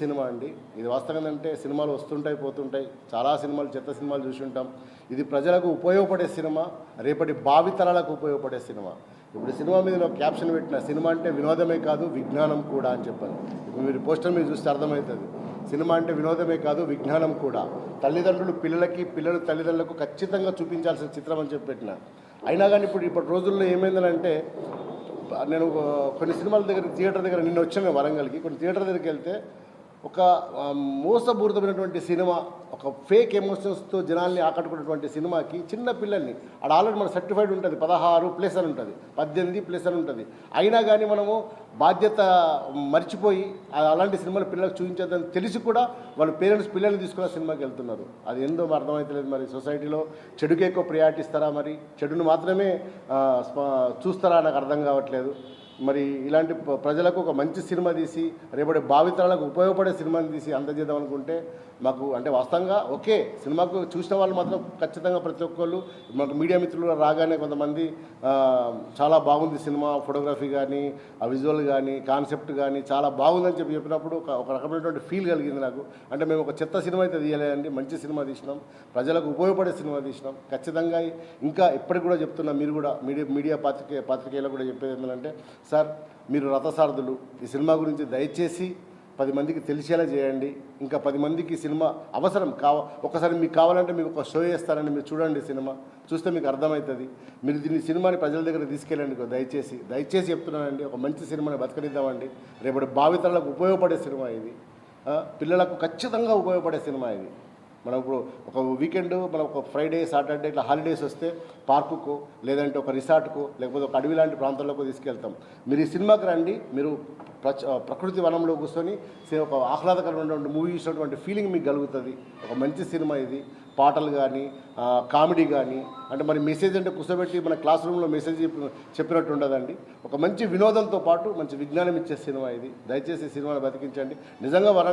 Cinema అండి. ఇది వాస్తవం అంటే సినిమాలు వస్తుంటాయి పోతుంటాయి. చాలా సినిమాలు చెత్త సినిమాలు చూసి ఉంటాం. ఇది ప్రజలకు ఉపయోగపడే సినిమా రేపటి భావితరాలకు ఉపయోగపడే సినిమా. ఇప్పుడు సినిమా మీద నేను క్యాప్షన్ పెట్టిన సినిమా అంటే వినోదమే కాదు విజ్ఞానం కూడా అని చెప్పాను. ఇప్పుడు మీరు పోస్టర్ మీద చూస్తే అర్థమవుతుంది. సినిమా అంటే వినోదమే కాదు విజ్ఞానం కూడా. తల్లిదండ్రులు పిల్లలకి పిల్లలు తల్లిదండ్రులకు ఖచ్చితంగా చూపించాల్సిన చిత్రం అని చెప్పి పెట్టిన. అయినా కానీ ఇప్పుడు ఇప్పటి రోజుల్లో ఏమైందంటే నేను కొన్ని సినిమాల దగ్గర థియేటర్ దగ్గర నిన్న వచ్చాను వరంగల్కి. కొన్ని థియేటర్ దగ్గరికి వెళ్తే ఒక మోసపూరితమైనటువంటి సినిమా ఒక ఫేక్ ఎమోషన్స్తో జనాల్ని ఆకట్టుకున్నటువంటి సినిమాకి చిన్న పిల్లల్ని ఆడ ఆల్రెడీ మన సర్టిఫైడ్ ఉంటుంది పదహారు ప్లస్ అని ఉంటుంది పద్దెనిమిది ప్లస్ అని ఉంటుంది. అయినా కానీ మనము బాధ్యత మర్చిపోయి అలాంటి సినిమాలు పిల్లలకు చూపించేదని తెలిసి కూడా వాళ్ళ పేరెంట్స్ పిల్లల్ని తీసుకున్న సినిమాకి వెళ్తున్నారు. అది ఏందో అర్థమవుతలేదు మరి సొసైటీలో. చెడుకే ఎక్కువ ప్రియారిటీ ఇస్తారా మరి? చెడును మాత్రమే చూస్తారా? నాకు అర్థం కావట్లేదు. మరి ఇలాంటి ప్రజలకు ఒక మంచి సినిమా తీసి రేపటి భావితరాలకు ఉపయోగపడే సినిమాని తీసి అందజేద్దాం అనుకుంటే మాకు అంటే వాస్తవంగా ఓకే సినిమాకు చూసిన వాళ్ళు మాత్రం ఖచ్చితంగా ప్రతి ఒక్కళ్ళు మాకు మీడియా మిత్రులు రాగానే కొంతమంది చాలా బాగుంది సినిమా ఫోటోగ్రఫీ కానీ ఆ విజువల్ కానీ కాన్సెప్ట్ కానీ చాలా బాగుందని చెప్పి చెప్పినప్పుడు ఒక ఒక రకమైనటువంటి ఫీల్ కలిగింది నాకు. అంటే మేము ఒక చెత్త సినిమా అయితే తీయలేదండి మంచి సినిమా తీసినాం ప్రజలకు ఉపయోగపడే సినిమా తీసినాం. ఖచ్చితంగా ఇంకా ఇప్పటికి కూడా చెప్తున్నా మీరు కూడా మీడియా మీడియా పాత్రికే పాత్రికేయులకు కూడా చెప్పేది ఏంటంటే సార్ మీరు రథసారథులు ఈ సినిమా గురించి దయచేసి పది మందికి తెలిసేలా చేయండి. ఇంకా పది మందికి ఈ సినిమా అవసరం కావ ఒకసారి మీకు కావాలంటే మీకు ఒక షో చేస్తారని మీరు చూడండి సినిమా. చూస్తే మీకు అర్థమవుతుంది. మీరు దీన్ని సినిమాని ప్రజల దగ్గర తీసుకెళ్ళండి దయచేసి. దయచేసి చెప్తున్నానండి ఒక మంచి సినిమాని బతకనిద్దామండి. రేపటి భావితరాలకు ఉపయోగపడే సినిమా ఇది. పిల్లలకు ఖచ్చితంగా ఉపయోగపడే సినిమా ఇది. మనం ఇప్పుడు ఒక వీకెండ్ మనం ఒక ఫ్రైడే సాటర్డే ఇట్లా హాలిడేస్ వస్తే పార్కుకు లేదంటే ఒక రిసార్ట్కు లేకపోతే ఒక అడవి లాంటి ప్రాంతాల్లోకి తీసుకెళ్తాం. మీరు ఈ సినిమాకి రండి మీరు ప్రచ ప్రకృతి వనంలో కూర్చొని ఒక ఆహ్లాదకరమైనటువంటి మూవీ చూసినటువంటి ఫీలింగ్ మీకు కలుగుతుంది. ఒక మంచి సినిమా ఇది. పాటలు కానీ కామెడీ కానీ అంటే మరి మెసేజ్ అంటే కూర్చోబెట్టి మన క్లాస్ రూమ్లో మెసేజ్ చెప్పినట్టు ఉండదండి. ఒక మంచి వినోదంతో పాటు మంచి విజ్ఞానం ఇచ్చే సినిమా ఇది. దయచేసి సినిమాను సినిమాని బతికించండి. నిజంగా వరంగల్